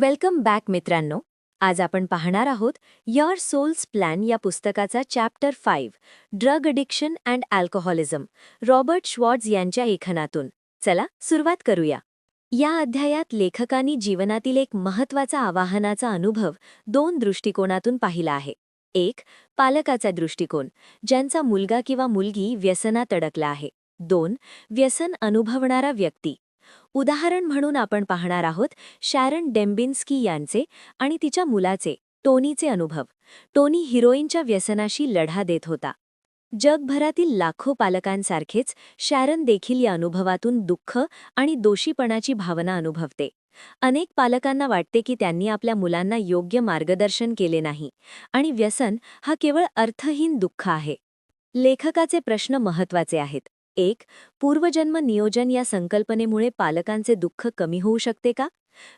Welcome back मित्रांनो. आज आपण पाहणार आहोत युअर सोल्स प्लॅन या पुस्तकाचा chapter five drug addiction and alcoholism Robert Schwartz यांच्या लेखनातून. चला सुरुवात करूया. या अध्यायात लेखकांनी जीवनातील एक महत्त्वाचा आवाहनाचा अनुभव दोन दृष्टिकोनातून पाहिला आहे. एक पालकाचा दृष्टिकोन ज्यांचा मुलगा किंवा मुलगी व्यसनात अडकला आहे. दोन व्यसन अनुभवणारा व्यक्ती. उदाहरण म्हणून आपण पाहणार आहोत शॅरन डेम्बिन्स्की यांचे आणि तिच्या मुलाचे टोनीचे अनुभव. टोनी हिरोईनच्या व्यसनाशी लढा देत होता. जगभरातील लाखो पालकांसारखेच शॅरन देखील या अनुभवातून दुःख आणि दोषीपणाची भावना अनुभवते. अनेक पालकांना वाटते की त्यांनी आपल्या मुलांना योग्य मार्गदर्शन केले नाही आणि व्यसन हा केवळ अर्थहीन दुःख आहे. लेखकाचे प्रश्न महत्त्वाचे आहेत. एक पूर्वजन्म नियोजन या संकल्पनेमुळे पालकांचे दुःख कमी होऊ शकते का?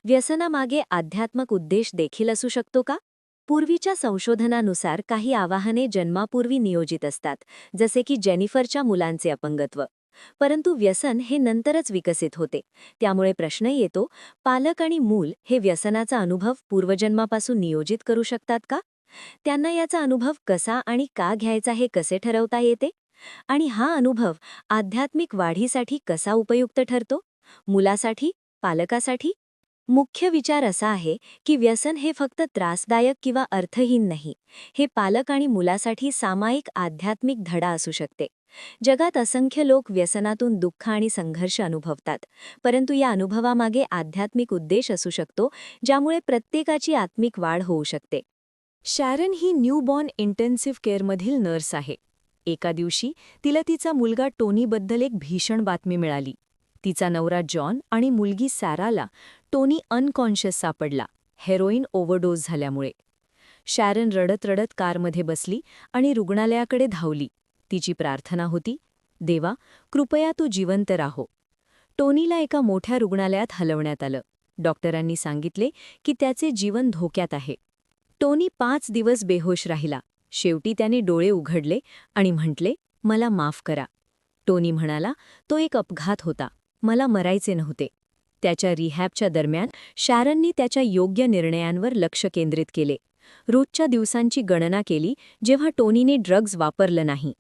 व्यसनामागे आध्यात्मक उद्देश देखील असू शकतो का? पूर्वीच्या संशोधनानुसार काही आवाहने जन्मापूर्वी नियोजित असतात जसे की जेनिफरच्या मुलांचे अपंगत्व. परंतु व्यसन हे नंतरच विकसित होते. त्यामुळे प्रश्न येतो पालक आणि मूल हे व्यसनाचा अनुभव पूर्वजन्मापासून नियोजित करू शकतात का? त्यांना याचा अनुभव कसा आणि का घ्यायचा हे कसे ठरवता येते? आणि हा अनुभव आध्यात्मिक वाढीसाठी कसा उपयुक्त ठरतो? मुलासाठी? पालकासाठी? मुख्य विचार असा आहे की व्यसन हे फक्त त्रासदायक किंवा अर्थहीन नाही हे पालक आणि मुलासाठी सामायिक आध्यात्मिक धडा असू शकते. जगात असंख्य लोक व्यसनातून दुःख आणि संघर्ष अनुभवतात परंतु या अनुभवामागे आध्यात्मिक उद्देश असू शकतो ज्यामुळे प्रत्येकाची आत्मिक वाढ होऊ शकते. शॅरन ही न्यूबॉर्न इंटेन्सिव्ह केअरमधील नर्स आहे. एका दिवशी तिला तिचा मुलगा टोनीबद्दल एक भीषण बातमी मिळाली. तिचा नवरा जॉन आणि मुलगी सॅराला टोनी अनकॉन्शियस सापडला हेरोईन ओव्हरडोस झाल्यामुळे. शॅरन रडत रडत कारमध्ये बसली आणि रुग्णालयाकडे धावली. तिची प्रार्थना होती देवा कृपया तू जिवंत राहो. टोनीला एका मोठ्या रुग्णालयात हलवण्यात आलं. डॉक्टरांनी सांगितले की त्याचे जीवन धोक्यात आहे. टोनी पाच दिवस बेहोश राहिला. शेवटी त्याने डोळे उघडले आणि म्हटले मला माफ करा. टोनी म्हणाला तो एक अपघात होता. मला मरायचे नव्हते. त्याच्या रिहॅबच्या दरम्यान शॅरननी त्याच्या योग्य निर्णयांवर लक्ष केंद्रित केले. रोजच्या दिवसांची गणना केली जेव्हा टोनीने ड्रग्ज वापरलं नाही.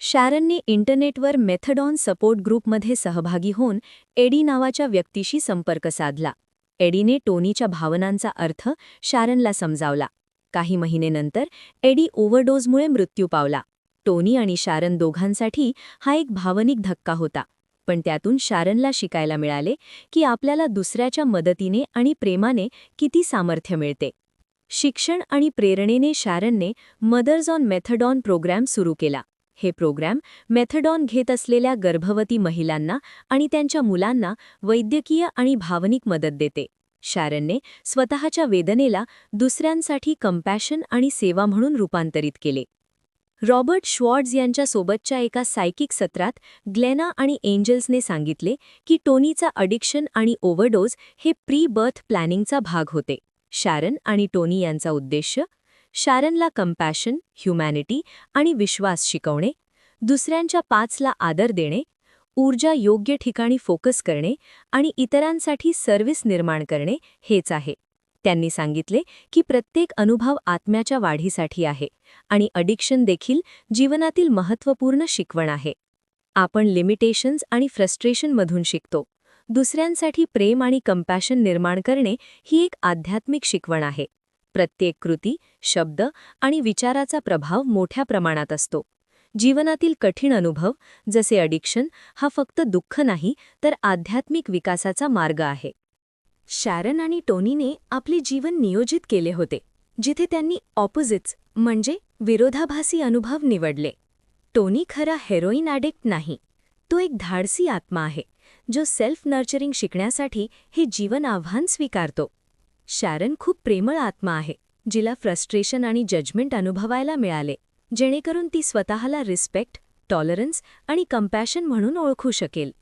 शॅरनने इंटरनेटवर मेथडॉन सपोर्ट ग्रुपमध्ये सहभागी होऊन एडी नावाच्या व्यक्तीशी संपर्क साधला. एडीने टोनीच्या भावनांचा अर्थ शॅरनला समजावला. काही महिनेनंतर एडी ओव्हरडोजमुळे मृत्यू पावला. टोनी आणि शारन दोघांसाठी हा एक भावनिक धक्का होता. पण त्यातून शारनला शिकायला मिळाले की आपल्याला दुसऱ्याच्या मदतीने आणि प्रेमाने किती सामर्थ्य मिळते. शिक्षण आणि प्रेरणेने शारनने मदर्स ऑन मेथडॉन प्रोग्रॅम सुरू केला. हे प्रोग्रॅम मेथडॉन घेत असलेल्या गर्भवती महिलांना आणि त्यांच्या मुलांना वैद्यकीय आणि भावनिक मदत देते. शॅरनने स्वतःच्या वेदनेला दुसऱ्यांसाठी कंपॅशन आणि सेवा म्हणून रूपांतरित केले. रॉबर्ट श्वॉर्ड्स यांच्या सोबतच्या एका सायकिक सत्रात ग्लेना आणि एंजल्सने सांगितले की टोनीचा अडिक्शन आणि ओव्हरडोज हे प्री बर्थ प्लॅनिंगचा भाग होते. शॅरन आणि टोनी यांचा उद्देश शॅरनला कंपॅशन ह्युमॅनिटी आणि विश्वास शिकवणे दुसऱ्यांच्या पाचला आदर देणे ऊर्जा योग्य ठिकाणी फोकस करणे आणि इतरांसाठी सर्व्हिस निर्माण करणे हेच आहे. त्यांनी सांगितले की प्रत्येक अनुभव आत्म्याच्या वाढीसाठी आहे आणि अडिक्शन देखील जीवनातील महत्त्वपूर्ण शिकवण आहे. आपण लिमिटेशन्स आणि फ्रस्ट्रेशनमधून शिकतो. दुसऱ्यांसाठी प्रेम आणि कंपॅशन निर्माण करणे ही एक आध्यात्मिक शिकवण आहे. प्रत्येक कृती शब्द आणि विचाराचा प्रभाव मोठ्या प्रमाणात असतो. जीवनातील कठीण अनुभव जसे अडिक्शन हा फक्त दुःख नाही तर आध्यात्मिक विकासाचा मार्ग आहे. शॅरन आणि टोनीने आपले जीवन नियोजित केले होते जिथे त्यांनी ऑपोजिट्स म्हणजे विरोधाभासी अनुभव निवडले. टोनी खरा हेरोईन ॲडिक्ट नाही. तो एक धाडसी आत्मा आहे जो सेल्फ नर्चरिंग शिकण्यासाठी हे जीवन आव्हान स्वीकारतो. शॅरन खूप प्रेमळ आत्मा आहे जिला फ्रस्ट्रेशन आणि जजमेंट अनुभवायला मिळाले. जेणेकरून ती स्वतःला रिस्पेक्ट टॉलरन्स आणि कंपॅशन म्हणून ओळखू शकेल.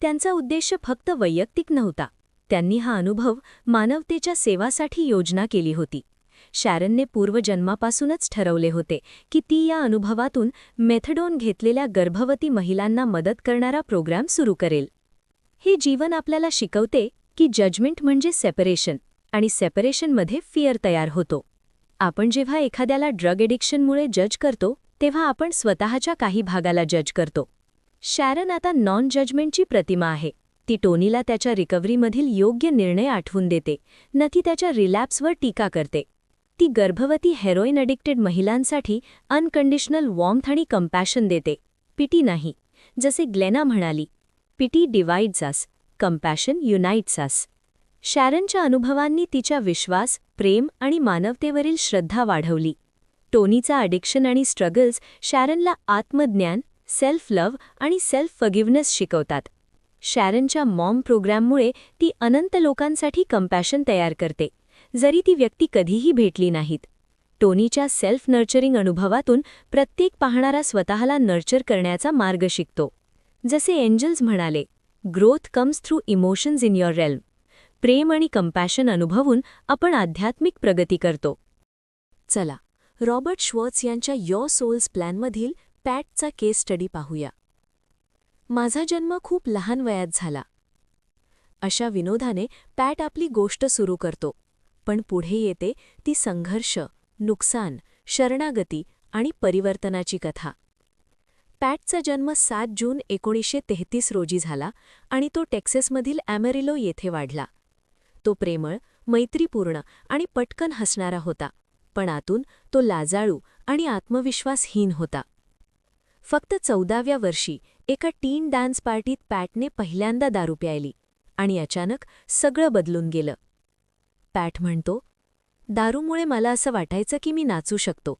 त्यांचा उद्देश फक्त वैयक्तिक नव्हता. त्यांनी हा अनुभव मानवतेच्या सेवासाठी योजना केली होती. शॅरनने पूर्वजन्मापासूनच ठरवले होते की ती या अनुभवातून मेथडोन घेतलेल्या गर्भवती महिलांना मदत करणारा प्रोग्राम सुरू करेल. हे जीवन आपल्याला शिकवते की जजमेंट म्हणजे सेपरेशन आणि सेपरेशनमध्ये फिअर तयार होतो. आपण जेव्हा एखाद्याला ड्रग एडिक्शनमुळे जज करतो तेव्हा आपण स्वतःच्या काही भागाला जज करतो. शॅरन आता नॉन जजमेंटची प्रतिमा आहे. ती टोनीला त्याच्या रिकव्हरीमधील योग्य निर्णय आठवून देते न ती त्याच्या रिलॅप्सवर टीका करते. ती गर्भवती हेरोईन अडिक्टेड महिलांसाठी अनकंडिशनल वॉर्मथ आणि कंपॅशन देते. पिटी नाही जसे ग्लेना म्हणाली. Pity divides us compassion unites us शॅरनच्या अनुभवांनी तिच्या विश्वास प्रेम आणि मानवतेवरील श्रद्धा वाढवली. टोनीचा अडिक्शन आणि स्ट्रगल्स शॅरनला आत्मज्ञान सेल्फ लव्ह आणि सेल्फ फगिव्हनेस शिकवतात. शॅरनच्या मॉम प्रोग्रॅममुळे ती अनंत लोकांसाठी कंपॅशन तयार करते. जरी ती व्यक्ती कधीही भेटली नाहीत. टोनीच्या सेल्फ नर्चरिंग अनुभवातून प्रत्येक पाहणारा स्वतःला नर्चर करण्याचा मार्ग शिकतो. जसे एंजल्स म्हणाले growth comes through emotions in your realm प्रेम आणि कंपॅशन अनुभवून आपण आध्यात्मिक प्रगती करतो. चला रॉबर्ट श्वॉर्ट्स यांच्या यॉ सोल्स प्लॅनमधील पॅटचा केस स्टडी पाहूया. माझा जन्म खूप लहान वयात झाला. अशा विनोदाने पॅट आपली गोष्ट सुरू करतो पण पुढे येते ती संघर्ष नुकसान शरणागती आणि परिवर्तनाची कथा. पॅटचा जन्म सात जून एकोणीसशे तेहतीस रोजी झाला आणि तो टेक्सेसमधील ॲमेरिलो येथे वाढला. तो प्रेमळ मैत्रीपूर्ण आणि पटकन हसणारा होता पण आतून तो लाजाळू आणि आत्मविश्वासहीन होता. फक्त चौदाव्या वर्षी एका टीन डान्स पार्टीत पॅटने पहिल्यांदा दारू प्यायली आणि अचानक सगळं बदलून गेलं. पॅट म्हणतो दारूमुळे मला असं वाटायचं की मी नाचू शकतो.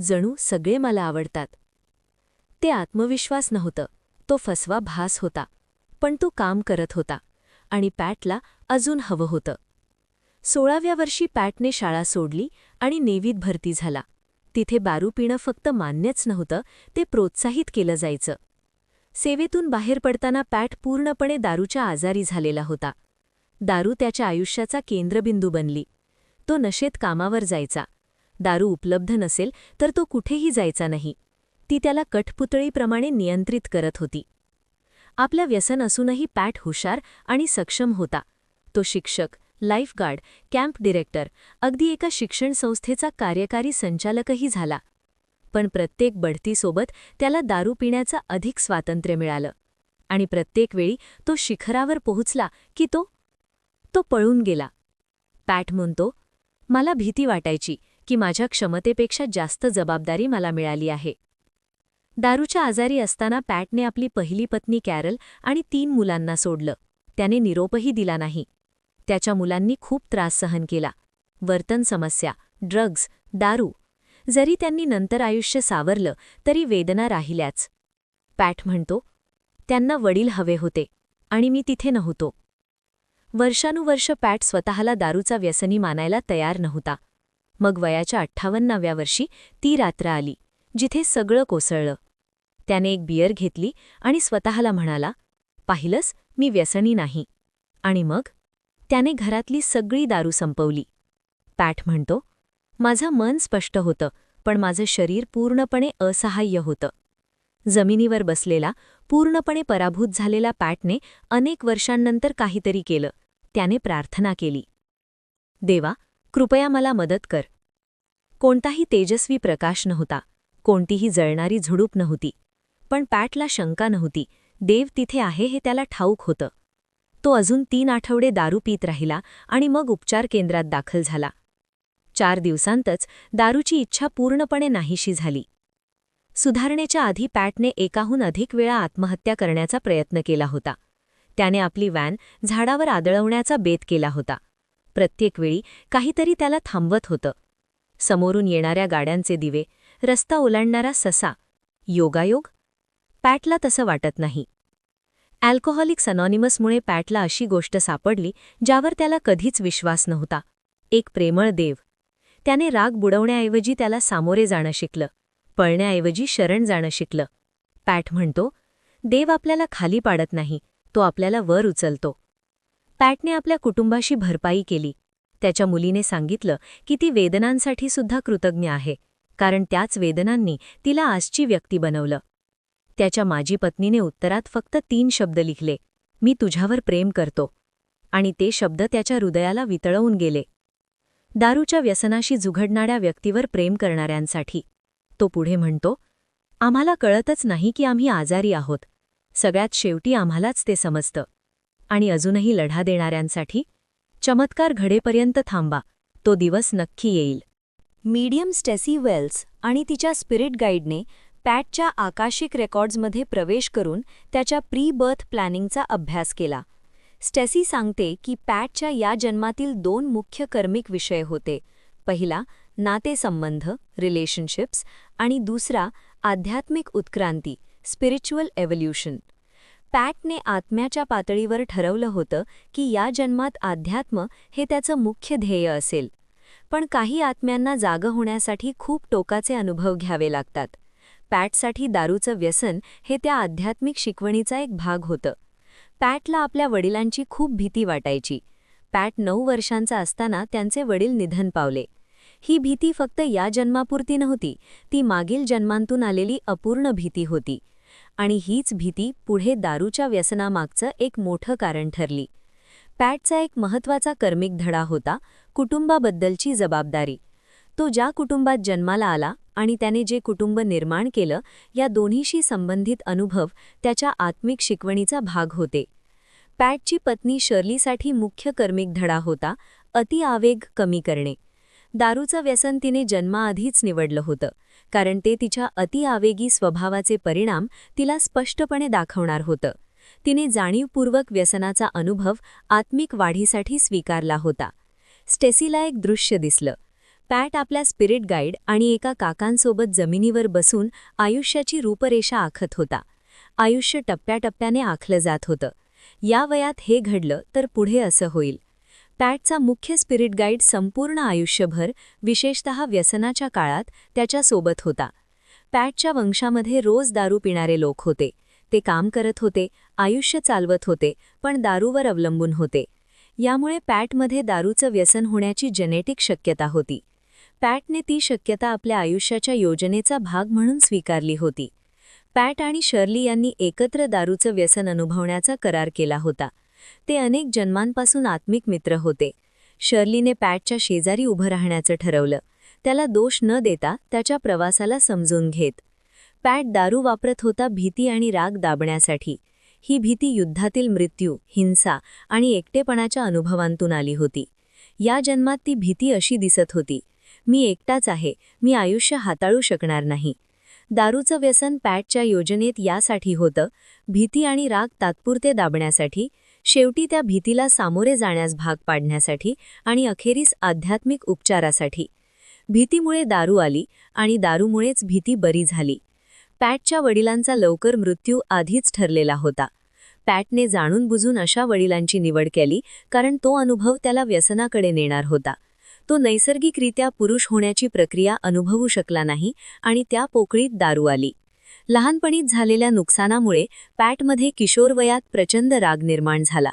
जणू सगळे मला आवडतात. ते आत्मविश्वास नव्हतं तो फसवा भास होता पण तो काम करत होता. आणि पॅटला अजून हवं होतं. सोळाव्या वर्षी पॅटने शाळा सोडली आणि नेवीत भरती झाला. तिथे दारू पिणं फक्त मान्यच नव्हतं ते प्रोत्साहित केलं जायचं. सेवेतून बाहेर पडताना पॅट पूर्णपणे दारूच्या आजारी झालेला होता. दारू त्याच्या आयुष्याचा केंद्रबिंदू बनली. तो नशेत कामावर जायचा. दारू उपलब्ध नसेल तर तो कुठेही जायचा नाही. ती त्याला कठपुतळीप्रमाणे नियंत्रित करत होती. आपलं व्यसन असूनही पॅट हुशार आणि सक्षम होता. तो शिक्षक लाईफगार्ड कॅम्प डिरेक्टर अगदी एका शिक्षण संस्थेचा कार्यकारी संचालकही झाला. पण प्रत्येक बढतीसोबत त्याला दारू पिण्याचं अधिक स्वातंत्र्य मिळालं. आणि प्रत्येक वेळी तो शिखरावर पोहोचला की तो तो पळून गेला. पॅट म्हणतो मला भीती वाटायची की माझ्या क्षमतेपेक्षा जास्त जबाबदारी मला मिळाली आहे. दारूच्या आजारी असताना पॅटने आपली पहिली पत्नी कॅरल आणि तीन मुलांना सोडलं. त्याने निरोपही दिला नाही. त्याच्या मुलांनी खूप त्रास सहन केला. वर्तन समस्या ड्रग्ज दारू. जरी त्यांनी नंतर आयुष्य सावरलं तरी वेदना राहिल्याच. पॅट म्हणतो त्यांना वडील हवे होते आणि मी तिथे नव्हतो. वर्षानुवर्ष पॅट स्वतःला दारूचा व्यसनी मानायला तयार नव्हता. मग वयाच्या अठ्ठावन्नाव्या वर्षी ती रात्र आली. जिथे सगळं कोसळलं. त्याने एक बियर घेतली आणि स्वतःला म्हणाला पाहिलंस मी व्यसनी नाही. आणि मग? त्याने घरातली सगळी दारू संपवली. पॅट म्हणतो माझं मन स्पष्ट होतं पण माझं शरीर पूर्णपणे असहाय्य होतं. जमिनीवर बसलेला पूर्णपणे पराभूत झालेला पॅटने अनेक वर्षांनंतर काहीतरी केलं. त्याने प्रार्थना केली. देवा कृपया मला मदत कर. कोणताही तेजस्वी प्रकाश नव्हता. कोणतीही जळणारी झुडूप नव्हती. पण पॅटला शंका नव्हती. देव तिथे आहे हे त्याला ठाऊक होतं. तो अजून तीन आठवडे दारू पीत राहिला आणि मग उपचार केंद्रात दाखल झाला. चार दिवसांतच दारूची इच्छा पूर्णपणे नाहीशी झाली. सुधारणेच्या आधी पॅटने एकाहून अधिक वेळा आत्महत्या करण्याचा प्रयत्न केला होता. त्याने आपली व्हॅन झाडावर आदळवण्याचा बेत केला होता. प्रत्येक वेळी काहीतरी त्याला थांबवत होतं. समोरून येणाऱ्या गाड्यांचे दिवे रस्ता ओलांडणारा ससा. योगायोग? पॅटला तसं वाटत नाही. अल्कोहॉलिक्स अनॉनिमसमुळे पॅटला अशी गोष्ट सापडली ज्यावर त्याला कधीच विश्वास नव्हता. एक प्रेमळ देव. त्याने राग बुडवण्याऐवजी त्याला सामोरे जाणं शिकलं. पळण्याऐवजी शरण जाणं शिकलं. पॅट म्हणतो देव आपल्याला खाली पाडत नाही तो आपल्याला वर उचलतो. पॅटने आपल्या कुटुंबाशी भरपाई केली. त्याच्या मुलीने सांगितलं की ती वेदनांसाठी सुद्धा कृतज्ञ आहे. कारण त्याच वेदनांनी तिला आजची व्यक्ती बनवलं. त्याच्या माजी पत्नीने उत्तरात फक्त तीन शब्द लिखले मी तुझ्यावर प्रेम करतो. आणि ते शब्द त्याच्या हृदयाला वितळवून गेले. दारूच्या व्यसनाशी झुघडणाऱ्या व्यक्तीवर प्रेम करणाऱ्यांसाठी तो पुढे म्हणतो आम्हाला कळतच नाही की आम्ही आजारी आहोत. सगळ्यात शेवटी आम्हालाच ते समजतं. आणि अजूनही लढा देणाऱ्यांसाठी चमत्कार घडेपर्यंत थांबा. तो दिवस नक्की येईल. मीडियम स्टेसी वेल्स आणि तिच्या स्पिरिट गाईडने पॅटच्या आकाशिक रेकॉर्ड्समध्ये प्रवेश करून त्याच्या प्री बर्थ प्लॅनिंगचा अभ्यास केला. स्टेसी सांगते की पॅटच्या या जन्मातील दोन मुख्य कर्मिक विषय होते. पहिला नातेसंबंध रिलेशनशिप्स आणि दुसरा आध्यात्मिक उत्क्रांती स्पिरिच्युअल एव्होल्युशन. पॅटने आत्म्याच्या पातळीवर ठरवलं होतं की या जन्मात अध्यात्म हे त्याचं मुख्य ध्येय असेल. पण काही आत्म्यांना जाग होण्यासाठी खूप टोकाचे अनुभव घ्यावे लागतात. पॅटसाठी दारूचं व्यसन हे त्या आध्यात्मिक शिकवणीचा एक भाग होतं. पॅटला आपल्या वडिलांची खूप भीती वाटायची. पॅट नऊ वर्षांचा असताना त्यांचे वडील निधन पावले. ही भीती फक्त या जन्मापुरती नव्हती ती मागील जन्मांतून आलेली अपूर्ण भीती होती. आणि हीच भीती पुढे दारूच्या व्यसनामागचं एक मोठं कारण ठरली. पॅटचा एक महत्त्वाचा कर्मिक धडा होता कुटुंबाबद्दलची जबाबदारी. तो ज्या कुटुंबात जन्माला आला आणि त्याने जे कुटुंब निर्माण केलं या दोन्हीशी संबंधित अनुभव त्याच्या आत्मिक शिकवणीचा भाग होते. पॅटची पत्नी शर्लीसाठी मुख्य कर्मिक धडा होता अतिआवेग कमी करणे. दारूचं व्यसन तिने जन्माआधीच निवडलं होतं कारण ते तिच्या अतिआवेगी स्वभावाचे परिणाम तिला स्पष्टपणे दाखवणार होतं. तिने जाणीवपूर्वक व्यसनाचा अनुभव आत्मिक वाढीसाठी स्वीकारला होता. स्टेसीला एक दृश्य दिसलं. पॅट आपल्या स्पिरिट गाईड आणि एका काकांसोबत जमिनीवर बसून आयुष्याची रूपरेषा आखत होता. आयुष्य टप्प्याटप्प्याने आखलं जात होतं. या वयात हे घडलं तर पुढे असं होईल. पॅटचा मुख्य स्पिरिट गाईड संपूर्ण आयुष्यभर विशेषतः व्यसनाच्या काळात त्याच्यासोबत होता. पॅटच्या वंशामध्ये रोज दारू पिणारे लोक होते. ते काम करत होते आयुष्य चालवत होते पण दारूवर अवलंबून होते. यामुळे पॅटमध्ये दारूचं व्यसन होण्याची जेनेटिक शक्यता होती. पॅटने ती शक्यता आपल्या आयुष्याच्या योजनेचा भाग म्हणून स्वीकारली होती. पॅट आणि शर्ली यांनी एकत्र दारूचं व्यसन अनुभवण्याचा करार केला होता. ते अनेक जन्मांपासून आत्मिक मित्र होते. शर्लीने पॅटच्या शेजारी उभं राहण्याचं ठरवलं. त्याला दोष न देता त्याच्या प्रवासाला समजून घेत. पॅट दारू वापरत होता भीती आणि राग दाबण्यासाठी. ही भीती युद्धातील मृत्यू हिंसा आणि एकटेपणाच्या अनुभवांतून आली होती. या जन्मात ती भीती अशी दिसत होती मी एकटाच आहे मी आयुष्य हाताळू शकणार नाही. दारूचं व्यसन पॅटच्या योजनेत यासाठी होतं भीती आणि राग तात्पुरते दाबण्यासाठी शेवटी त्या भीतीला सामोरे जाण्यास भाग पाडण्यासाठी आणि अखेरीस आध्यात्मिक उपचारासाठी. भीतीमुळे दारू आली आणि दारूमुळेच भीती बरी झाली. पॅटच्या वडिलांचा लवकर मृत्यू आधीच ठरलेला होता. पॅटने जाणून बुजून अशा वडिलांची निवड केली कारण तो अनुभव त्याला व्यसनाकडे नेणार होता. तो नैसर्गिकरित्या पुरुष होण्याची प्रक्रिया अनुभवू शकला नाही आणि त्या पोकळीत दारू आली. लहानपणीत झालेल्या नुकसानामुळे पॅटमध्ये किशोरवयात प्रचंड राग निर्माण झाला.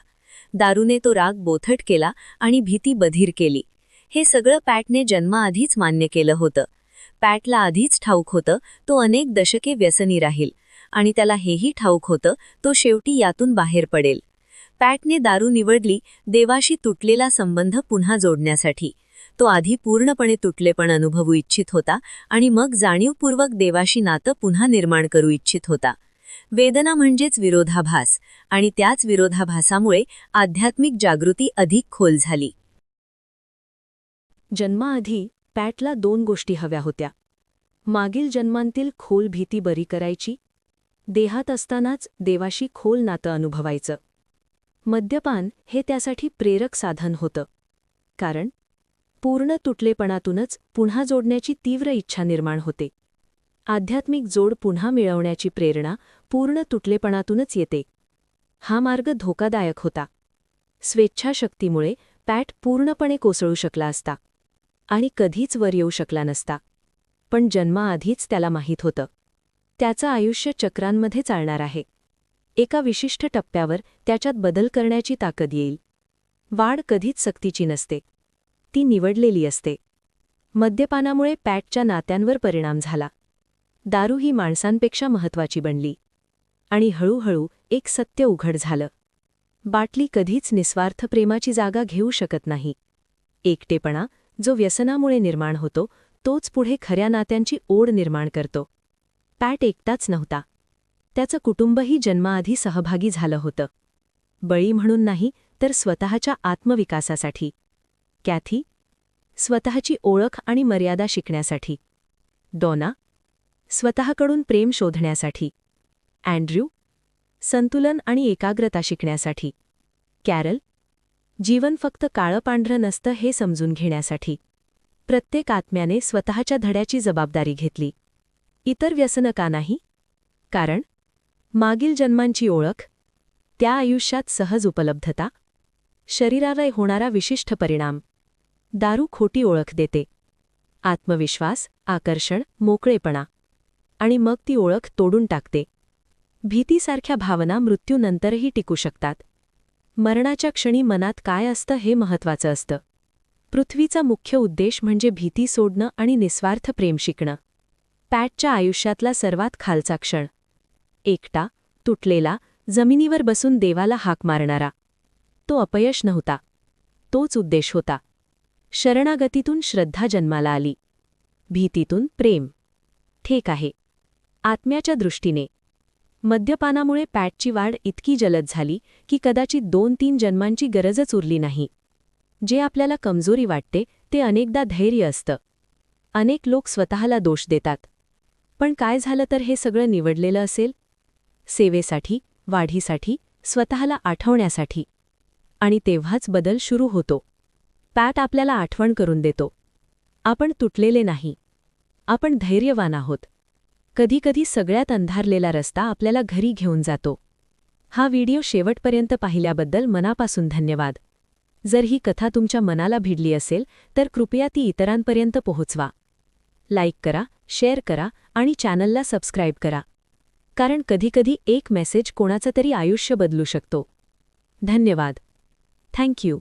दारूने तो राग बोथट केला आणि भीती बधीर केली. हे सगळं पॅटने जन्माआधीच मान्य केलं होतं. पॅटला आधीच ठाऊक होतं तो अनेक दशके व्यसनी राहील. आणि त्याला हेही ठाऊक होतं तो शेवटी यातून बाहेर पडेल. पॅटने दारू निवडली देवाशी तुटलेला संबंध पुन्हा जोडण्यासाठी. तो आधी पूर्णपणे तुटलेपण अनुभवू इच्छित होता आणि मग जाणीवपूर्वक देवाशी नातं पुन्हा निर्माण करू इच्छित होता. वेदना म्हणजेच विरोधाभास आणि त्याच विरोधाभासामुळे आध्यात्मिक जागृती अधिक खोल झाली. जन्माआधी पॅटला दोन गोष्टी हव्या होत्या. मागील जन्मांतील खोल भीती बरी करायची देहात असतानाच देवाशी खोल नातं अनुभवायचं. मद्यपान हे त्यासाठी प्रेरक साधन होतं. कारण पूर्ण तुटलेपणातूनच पुन्हा जोडण्याची तीव्र इच्छा निर्माण होते. आध्यात्मिक जोड पुन्हा मिळवण्याची प्रेरणा पूर्ण तुटलेपणातूनच येते. हा मार्ग धोकादायक होता. स्वेच्छाशक्तीमुळे पॅट पूर्णपणे कोसळू शकला असता. आणि कधीच वर येऊ शकला नसता. पण जन्माआधीच त्याला माहीत होतं. त्याचं आयुष्य चक्रांमध्ये चालणार आहे. एका विशिष्ट टप्प्यावर त्याच्यात बदल करण्याची ताकद येईल. वाढ कधीच सक्तीची नसते. ती निवडलेली असते. मद्यपानामुळे पॅटच्या नात्यांवर परिणाम झाला. दारू ही माणसांपेक्षा महत्वाची बनली. आणि हळूहळू एक सत्य उघड झालं. बाटली कधीच निस्वार्थ प्रेमाची जागा घेऊ शकत नाही. एकटेपणा जो व्यसनामुळे निर्माण होतो तोच पुढे खऱ्या नात्यांची ओढ निर्माण करतो. पॅट एकटाच नव्हता. त्याचं कुटुंबही जन्माआधी सहभागी झालं होतं. बळी म्हणून नाही तर स्वतःच्या आत्मविकासासाठी. कॅथी? स्वतःची ओळख आणि मर्यादा शिकण्यासाठी. डॉना? स्वतःकडून प्रेम शोधण्यासाठी. अँड्र्यू? संतुलन आणि एकाग्रता शिकण्यासाठी. कॅरल? जीवन फक्त काळं पांढरं नसतं हे समजून घेण्यासाठी. प्रत्येक आत्म्याने स्वतःच्या धड्याची जबाबदारी घेतली. इतर व्यसन का नाही? कारण मागील जन्मांची ओळख त्या आयुष्यात सहज उपलब्धता शरीरालय होणारा विशिष्ट परिणाम दारू खोटी ओळख देते आत्मविश्वास आकर्षण मोकळेपणा आणि मग ती ओळख तोडून टाकते. भीतीसारख्या भावना मृत्यूनंतरही टिकू शकतात. मरणाच्या क्षणी मनात काय असतं हे महत्वाचं असतं. पृथ्वीचा मुख्य उद्देश म्हणजे भीती सोडणं आणि निस्वार्थ प्रेम शिकणं. पॅटच्या आयुष्यातला सर्वात खालचा क्षण. एकटा तुटलेला जमिनीवर बसून देवाला हाक मारणारा. तो अपयश नव्हता. तोच उद्देश होता. शरणागतीतून श्रद्धा जन्माला आली. भीतीतून प्रेम. ठीक आहे. आत्म्याच्या दृष्टीने. मद्यपानामुळे पॅटची वाढ इतकी जलद झाली की कदाचित दोन तीन जन्मांची गरजच उरली नाही. जे आपल्याला कमजोरी वाटते ते अनेकदा धैर्य असतं. अनेक लोक स्वतःला दोष देतात. पण काय झालं तर हे सगळं निवडलेलं असेल? सेवेसाठी वाढीसाठी स्वतःला आठवण्यासाठी. आणि तेव्हाच बदल सुरू होतो. पॅट आपल्याला आठवण करून देतो. आपण तुटलेले नाही. आपण धैर्यवान आहोत. कधीकधी सगळ्यात अंधारलेला रस्ता आपल्याला घरी घेऊन जातो. हा व्हिडिओ शेवटपर्यंत पाहिल्याबद्दल मनापासून धन्यवाद. जर ही कथा तुमच्या मनाला भिडली असेल तर कृपया ती इतरांपर्यंत पोहोचवा. लाईक करा शेअर करा आणि चॅनलला सबस्क्राईब करा. कारण कधीकधी एक मेसेज कोणाचं तरी आयुष्य बदलू शकतो. धन्यवाद. थँक्यू.